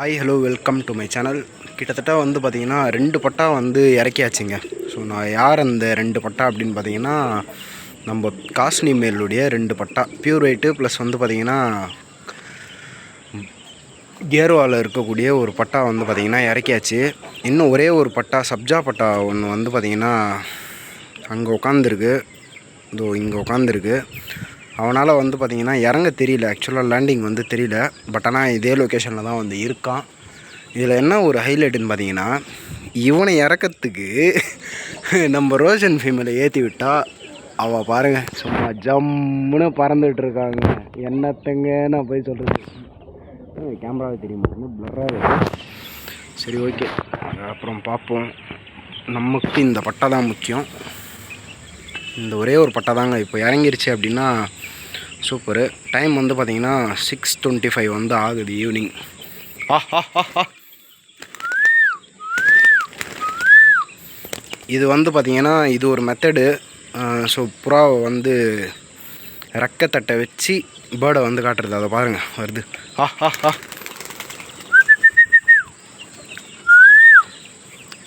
Hi hello welcome to my channel கிட்டத்தட்ட வந்து பார்த்திங்கன்னா ரெண்டு பட்டா வந்து இறக்கியாச்சுங்க. ஸோ நான் யார் அந்த ரெண்டு பட்டா அப்படின்னு பார்த்தீங்கன்னா நம்ம காஸ்னி மேலுடைய ரெண்டு பட்டா. பியூர் ஒயிட்டு ப்ளஸ் வந்து பார்த்திங்கன்னா கேர்வாவில் இருக்கக்கூடிய ஒரு பட்டா வந்து பார்த்திங்கன்னா இறக்கியாச்சு. இன்னும் ஒரே ஒரு பட்டா சப்ஜா பட்டா ஒன்று வந்து பார்த்திங்கன்னா அங்கே உட்காந்துருக்கு இதோ இங்கே உட்காந்துருக்கு அவனால் வந்து பார்த்திங்கன்னா இறங்க தெரியல. ஆக்சுவலாக லேண்டிங் வந்து தெரியல. பட் ஆனால் இதே லொக்கேஷனில் தான் வந்து இருக்கான். இதில் என்ன ஒரு ஹைலைட்டுன்னு பார்த்தீங்கன்னா இவனை இறக்கத்துக்கு நம்ம ரோஷன் ஃபீமேலை ஏற்றி விட்டால் அவள் பாருங்க சும்மா ஜம்முன்னு பறந்துட்டு இருக்காங்க. என்னத்தங்க நான் போய் சொல்கிறது கேமராவை தெரியுமா? ப்ளராக இருக்கு. சரி ஓகே அப்புறம் பார்ப்போம் நமக்கு இந்த பட்டா தான் முக்கியம். இந்த ஒரே ஒரு பட்டா தாங்க. இப்போ இறங்கிருச்சு அப்படின்னா சூப்பரு. டைம் வந்து பார்த்தீங்கன்னா சிக்ஸ் டுவெண்ட்டி ஃபைவ் வந்து ஆகுது ஈவினிங் இது வந்து பார்த்தீங்கன்னா இது ஒரு மெத்தடு ஸோ புறாவை வந்து ரெக்கத்தட்டை வச்சு பேர்டை வந்து காட்டுறது. அதை பாருங்கள் வருது. ஆ ஆ ஆ.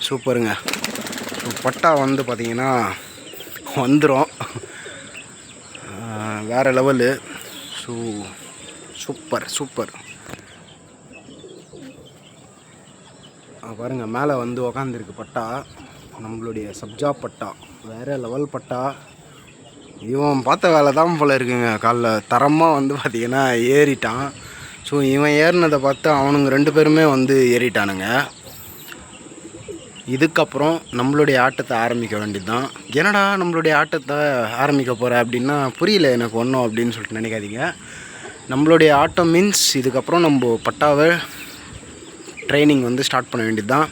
சூப்பருங்க. பட்டா வந்து பார்த்தீங்கன்னா வந்துடும் வேறு லெவலு. So super super. பாருங்கள் மேலே வந்து உக்காந்துருக்கு பட்டா. நம்மளுடைய சப்ஜா பட்டா. வேறு லெவல் பட்டா. இவன் பார்த்த வேலை தான் போல் இருக்குங்க. காலைல தரமாக வந்து பார்த்திங்கன்னா ஏறிட்டான். ஸோ இவன் ஏறினதை பார்த்து அவனுங்க ரெண்டு பேருமே வந்து ஏறிட்டானுங்க. இதுக்கப்புறம் நம்மளுடைய ஆட்டத்தை ஆரம்பிக்க வேண்டியது தான் என்னடா நம்மளுடைய ஆட்டத்தை ஆரம்பிக்க போகிற அப்படின்னா புரியல எனக்கு ஒன்றும் அப்படின்னு சொல்லிட்டு நினைக்காதீங்க. நம்மளுடைய ஆட்டம் மீன்ஸ் இதுக்கப்புறம் நம்ம பட்டாவை ட்ரைனிங் வந்து ஸ்டார்ட் பண்ண வேண்டியது தான்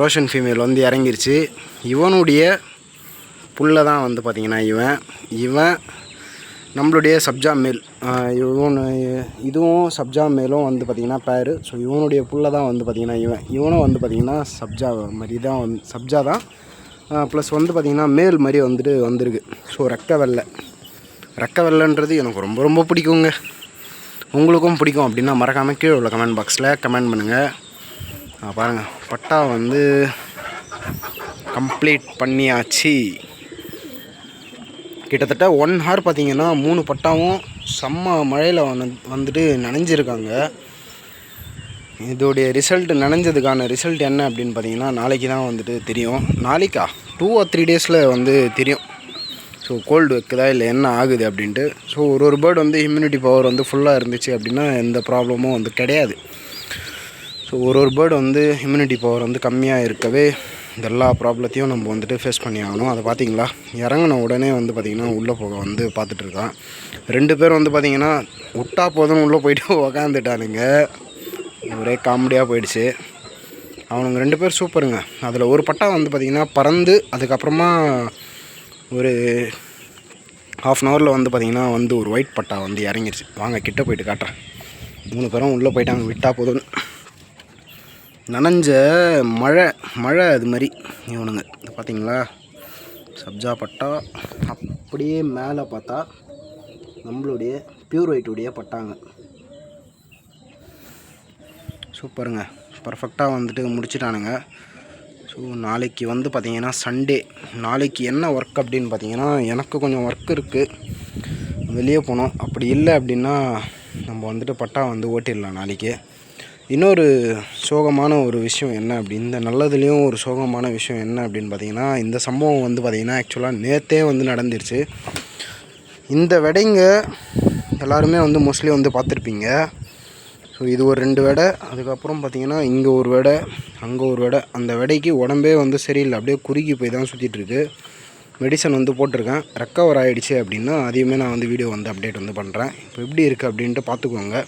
ரோஷன் ஃபீமேல் வந்து இறங்கிருச்சு. இவனுடைய புல்ல தான் வந்து பார்த்திங்கன்னா இவன். இவன் நம்மளுடைய சப்ஜா மேல். இவன் இதுவும் சப்ஜா மேலும் வந்து பார்த்திங்கன்னா பேர் ஸோ இவனுடைய புள்ள தான் வந்து பார்த்திங்கன்னா இவன். இவனும் வந்து பார்த்திங்கன்னா சப்ஜா மாதிரி தான் வந்து சப்ஜா தான். ப்ளஸ் வந்து பார்த்திங்கன்னா மேல் மாதிரி வந்துட்டு வந்திருக்கு. ஸோ ரெக்க வெள்ளை ரெக்க வெள்ளைன்றது எனக்கு ரொம்ப ரொம்ப பிடிக்குங்க. உங்களுக்கும் பிடிக்கும் அப்படின்னா மறக்காமல் கீழே உள்ள கமெண்ட் பாக்ஸில் கமெண்ட் பண்ணுங்கள் பாருங்கள் பட்டா வந்து கம்ப்ளீட் பண்ணியாச்சு. கிட்டத்தட்ட ஒன் ஹவர் பார்த்தீங்கன்னா மூணு பட்டாவும் செம்ம மழையில் வந்து வந்துட்டு நனைஞ்சிருக்காங்க. இதோடைய ரிசல்ட் நனைஞ்சதுக்கான ரிசல்ட் என்ன அப்படின்னு பார்த்தீங்கன்னா நாளைக்கு தான் வந்துட்டு தெரியும். நாளைக்கா? டூ ஆர் த்ரீ டேஸில் வந்து தெரியும். ஸோ கோல்டு வைக்குதா இல்லை என்ன ஆகுது அப்படின்ட்டு. ஸோ ஒரு ஒரு பேர்டு வந்து இம்யூனிட்டி பவர் வந்து ஃபுல்லாக இருந்துச்சு அப்படின்னா எந்த ப்ராப்ளமும் வந்து கிடையாது. ஸோ ஒரு ஒரு பேர்டு வந்து இம்யூனிட்டி பவர் வந்து கம்மியாக இருக்கவே இந்த எல்லா ப்ராப்ளத்தையும் நம்ம வந்துட்டு ஃபேஸ் பண்ணி ஆகணும். அதை பார்த்தீங்களா இறங்கின உடனே வந்து பார்த்திங்கன்னா உள்ளே போக வந்து பார்த்துட்ருக்கான் ரெண்டு பேரும் வந்து பார்த்திங்கன்னா விட்டா போதும் உள்ளே போயிட்டு உக்காந்துட்டானுங்க. ஒரே காமெடியாக போயிடுச்சு. அவனுங்க ரெண்டு பேர் சூப்பருங்க அதில் ஒரு பட்டா வந்து பார்த்திங்கன்னா பறந்து அதுக்கப்புறமா ஒரு ஹாஃப் அன் ஹவரில் வந்து பார்த்திங்கன்னா வந்து ஒரு ஒயிட் பட்டா வந்து இறங்கிருச்சு. வாங்க கிட்ட போயிட்டு காட்டுறேன். மூணு பேரும் உள்ளே போயிட்டாங்க விட்டா போதும்னு. நனைஞ்ச மழை மழை அது மாதிரி இவனுங்க. இது பார்த்தீங்களா? சப்ஜா பட்டா. அப்படியே மேலே பார்த்தா நம்மளுடைய பியூர் ஒயிட்டுடைய பட்டாங்க. சூப்பருங்க. பர்ஃபெக்டாக வந்துட்டு முடிச்சிட்டானுங்க. ஸோ நாளைக்கு வந்து பார்த்திங்கன்னா சண்டே நாளைக்கு என்ன ஒர்க் அப்படின்னு பார்த்தீங்கன்னா எனக்கு கொஞ்சம் ஒர்க் இருக்குது வெளியே போனோம் அப்படி இல்லை அப்படின்னா நம்ம வந்துட்டு பட்டா வந்து ஓட்டிடலாம் நாளைக்கு. இன்னொரு சோகமான ஒரு விஷயம் என்ன அப்படி இந்த நல்லதுலேயும் ஒரு சோகமான விஷயம் என்ன அப்படின்னு பார்த்தீங்கன்னா இந்த சம்பவம் வந்து பார்த்திங்கன்னா ஆக்சுவலாக நேற்றே வந்து நடந்துருச்சு. இந்த வெடைங்க எல்லாருமே வந்து மோஸ்ட்லி வந்து பார்த்துருப்பீங்க. ஸோ இது ஒரு ரெண்டு வெடை அதுக்கப்புறம் பார்த்திங்கன்னா இங்கே ஒரு வெடை அங்கே ஒரு வெடை அந்த வெடைக்கு உடம்பே வந்து சரியில்லை. அப்படியே குறுகி போய் தான் சுற்றிட்டுருக்கு மெடிசன் வந்து போட்டிருக்கேன். ரெக்கவர் ஆகிடுச்சு அப்படின்னா அதையுமே நான் வந்து வீடியோ வந்து அப்டேட் வந்து பண்ணுறேன் இப்போ எப்படி இருக்குது அப்படின்ட்டு பார்த்துக்கோங்க.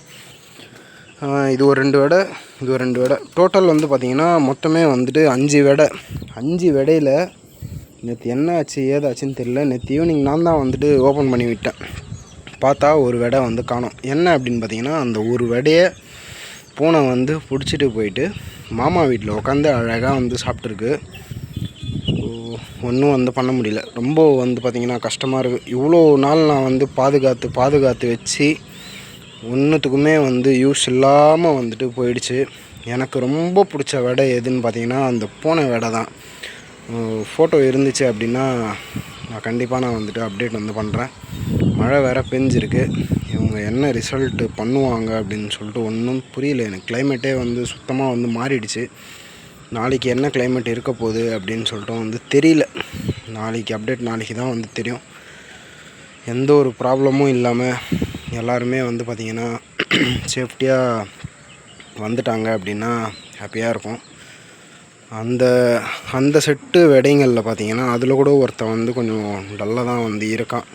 இது ஒரு ரெண்டு வடை இது ஒரு ரெண்டு வடை. டோட்டல் வந்து பார்த்திங்கன்னா மொத்தமே வந்துட்டு அஞ்சு வடை. அஞ்சு வடையில் நேற்று என்ன ஆச்சு ஏதாச்சுன்னு தெரியல. நேற்று ஈவினிங் நான் தான் வந்துட்டு ஓப்பன் பண்ணி விட்டேன். பார்த்தா ஒரு வடை வந்து காணும். என்ன அப்படின்னு பார்த்தீங்கன்னா அந்த ஒரு வடையை பூனை வந்து பிடிச்சிட்டு போயிட்டு மாமா வீட்டில் உட்காந்து அழகாக வந்து சாப்பிட்ருக்கு ஒன்றும் வந்து பண்ண முடியல. ரொம்ப வந்து பார்த்திங்கன்னா கஷ்டமாக இருக்குது இவ்வளோ நாள் நான் வந்து பாதுகாத்து பாதுகாத்து வச்சு ஒன்றுத்துக்குமே வந்து யூஸ் இல்லாமல் வந்துட்டு போயிடுச்சு. எனக்கு ரொம்ப பிடிச்ச வடை எதுன்னு பார்த்தீங்கன்னா அந்த போன வடை தான். ஃபோட்டோ இருந்துச்சு அப்படின்னா நான் கண்டிப்பாக நான் வந்துட்டு அப்டேட் வந்து பண்ணுறேன் மழை வேறு பெஞ்சிருக்கு. இவங்க என்ன ரிசல்ட்டு பண்ணுவாங்க அப்படின்னு சொல்லிட்டு ஒன்றும் புரியல. எனக்கு கிளைமேட்டே வந்து சுத்தமாக வந்து மாறிடுச்சு. நாளைக்கு என்ன கிளைமேட் இருக்க போகுது அப்படின்னு சொல்லிட்டு வந்து தெரியல. நாளைக்கு அப்டேட் நாளைக்கு தான் வந்து தெரியும். எந்த ஒரு ப்ராப்ளமும் இல்லாமல் எல்லாருமே வந்து பார்த்திங்கன்னா சேஃப்டியாக வந்துட்டாங்க அப்படின்னா ஹாப்பியாக இருக்கும். அந்த அந்த செட்டு வெடைங்களில் பார்த்தீங்கன்னா அதில் கூட ஒருத்தன் வந்து கொஞ்சம் டல்லாக தான் வந்து இருக்கான்.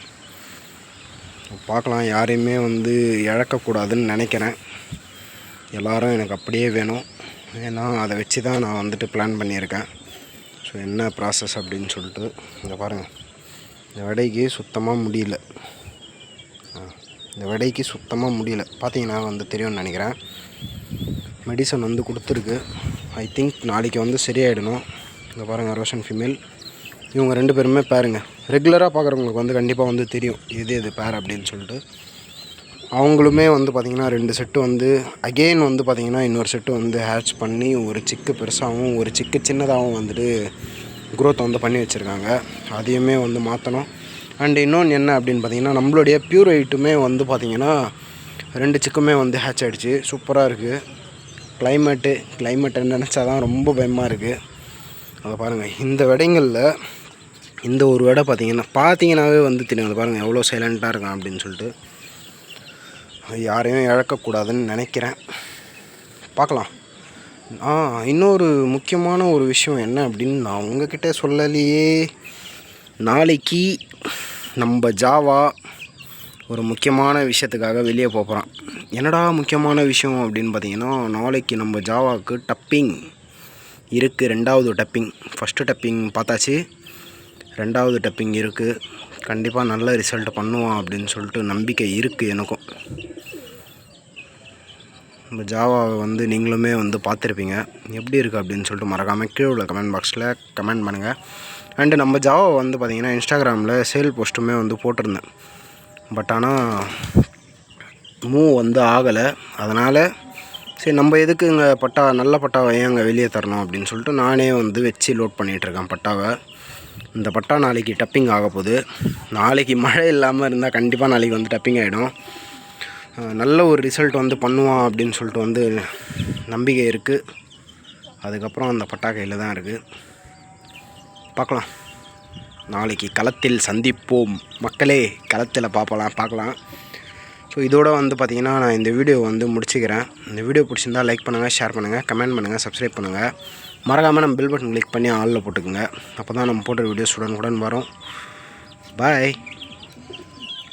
பார்க்கலாம் யாரையுமே வந்து இழக்கக்கூடாதுன்னு நினைக்கிறேன். எல்லாரும் எனக்கு அப்படியே வேணும். ஏன்னா அதை வச்சு தான் நான் வந்துட்டு பிளான் பண்ணியிருக்கேன். ஸோ என்ன ப்ராசஸ் அப்படின்னு சொல்லிட்டு இந்த பாருங்கள் இந்த வடைக்கு சுத்தமாக முடியல. இந்த விடைக்கு சுத்தமாக முடியல. பார்த்தீங்கன்னா வந்து தெரியும்னு நினைக்கிறேன். மெடிசன் வந்து கொடுத்துருக்கு. ஐ திங்க் நாளைக்கு வந்து சரியாயிடணும். இங்கே பாருங்கள் ரோஷன் ஃபீமேல் இவங்க ரெண்டு பேருமே பேருங்க. ரெகுலராக பார்க்குறவங்களுக்கு வந்து கண்டிப்பாக வந்து தெரியும். எது எது பேர் அப்படின்னு சொல்லிட்டு. அவங்களுமே வந்து பார்த்திங்கன்னா ரெண்டு செட்டு வந்து அகெயின் வந்து பார்த்திங்கன்னா இன்னொரு செட்டு வந்து ஹேட்ச் பண்ணி ஒரு சிக்கு பெருசாகவும் ஒரு சிக்கு சின்னதாகவும் வந்துட்டு குரோத் வந்து பண்ணி வச்சுருக்காங்க. அதையுமே வந்து மாற்றணும் அண்ட் இன்னொன்று என்ன அப்படின்னு பார்த்தீங்கன்னா நம்மளுடைய பியூர் ஐட்டுமே வந்து பார்த்திங்கன்னா ரெண்டு சிக்குமே வந்து ஹேட்ச் ஆகிடுச்சு சூப்பராக இருக்குது கிளைமேட்டு கிளைமேட்டை நினச்சா தான் ரொம்ப பயமாக இருக்குது அதை பாருங்கள் இந்த விடைங்களில் இந்த ஒரு விடை பார்த்தீங்கன்னா பார்த்தீங்கன்னாவே வந்து தெரியும். அதை பாருங்கள் எவ்வளோ சைலண்ட்டாக இருக்கான் அப்படின்னு சொல்லிட்டு. யாரையும் இழக்கக்கூடாதுன்னு நினைக்கிறேன். பார்க்கலாம். ஆ இன்னொரு முக்கியமான ஒரு விஷயம் என்ன அப்படின்னு நான் உங்ககிட்ட சொல்லலையே. நாளைக்கு நம்ம ஜாவா ஒரு முக்கியமான விஷயத்துக்காக வெளியே போகிறான் என்னடா முக்கியமான விஷயம் அப்படின்னு பார்த்தீங்கன்னா நாளைக்கு நம்ம ஜாவாவுக்கு டப்பிங் இருக்குது ரெண்டாவது டப்பிங். ஃபஸ்ட்டு டப்பிங் பார்த்தாச்சு. ரெண்டாவது டப்பிங் இருக்குது கண்டிப்பாக நல்ல ரிசல்ட் பண்ணுவான் அப்படின்னு சொல்லிட்டு நம்பிக்கை இருக்குது எனக்கும். நம்ம ஜாவாவை வந்து நீங்களுமே வந்து பார்த்துருப்பீங்க. எப்படி இருக்குது அப்படின்னு சொல்லிட்டு மறக்காமல் கீழே உள்ள கமெண்ட் பாக்ஸில் கமெண்ட் பண்ணுங்கள் அண்டு நம்ம ஜாவை வந்து பார்த்திங்கன்னா இன்ஸ்டாகிராமில் சேல் போஸ்ட்டுமே வந்து போட்டிருந்தேன். பட் ஆனால் மூவ் வந்து ஆகலை. அதனால் சரி நம்ம எதுக்கு இங்கே பட்டா நல்ல பட்டாவை ஏன் அங்கே வெளியே தரணும் அப்படின்னு சொல்லிட்டு நானே வந்து வச்சு லோட் பண்ணிகிட்ருக்கேன் பட்டாவை. இந்த பட்டா நாளைக்கு டப்பிங் ஆக போகுது. நாளைக்கு மழை இல்லாமல் இருந்தால் கண்டிப்பாக நாளைக்கு வந்து டப்பிங் ஆகிடும் நல்ல ஒரு ரிசல்ட் வந்து பண்ணுவான் அப்படின்னு சொல்லிட்டு வந்து நம்பிக்கை இருக்குது அதுக்கப்புறம் அந்த பட்டா கையில் தான் இருக்குது பார்க்கலாம். நாளைக்கு களத்தில் சந்திப்போம். மக்களே களத்தில் பார்ப்பலாம் பார்க்கலாம். ஸோ இதோட வந்து பார்த்திங்கன்னா நான் இந்த வீடியோ வந்து முடிச்சுக்கிறேன். இந்த வீடியோ பிடிச்சிருந்தா லைக் பண்ணுங்கள் ஷேர் பண்ணுங்கள் கமெண்ட் பண்ணுங்கள் சப்ஸ்கிரைப் பண்ணுங்கள் மறக்காமல் நம்ம பில் பட்டன் கிளிக் பண்ணி ஆளில் போட்டுக்குங்க. அப்போ தான் நம்ம போட்ட வீடியோஸ் உடனுக்குடன் வரும். பாய்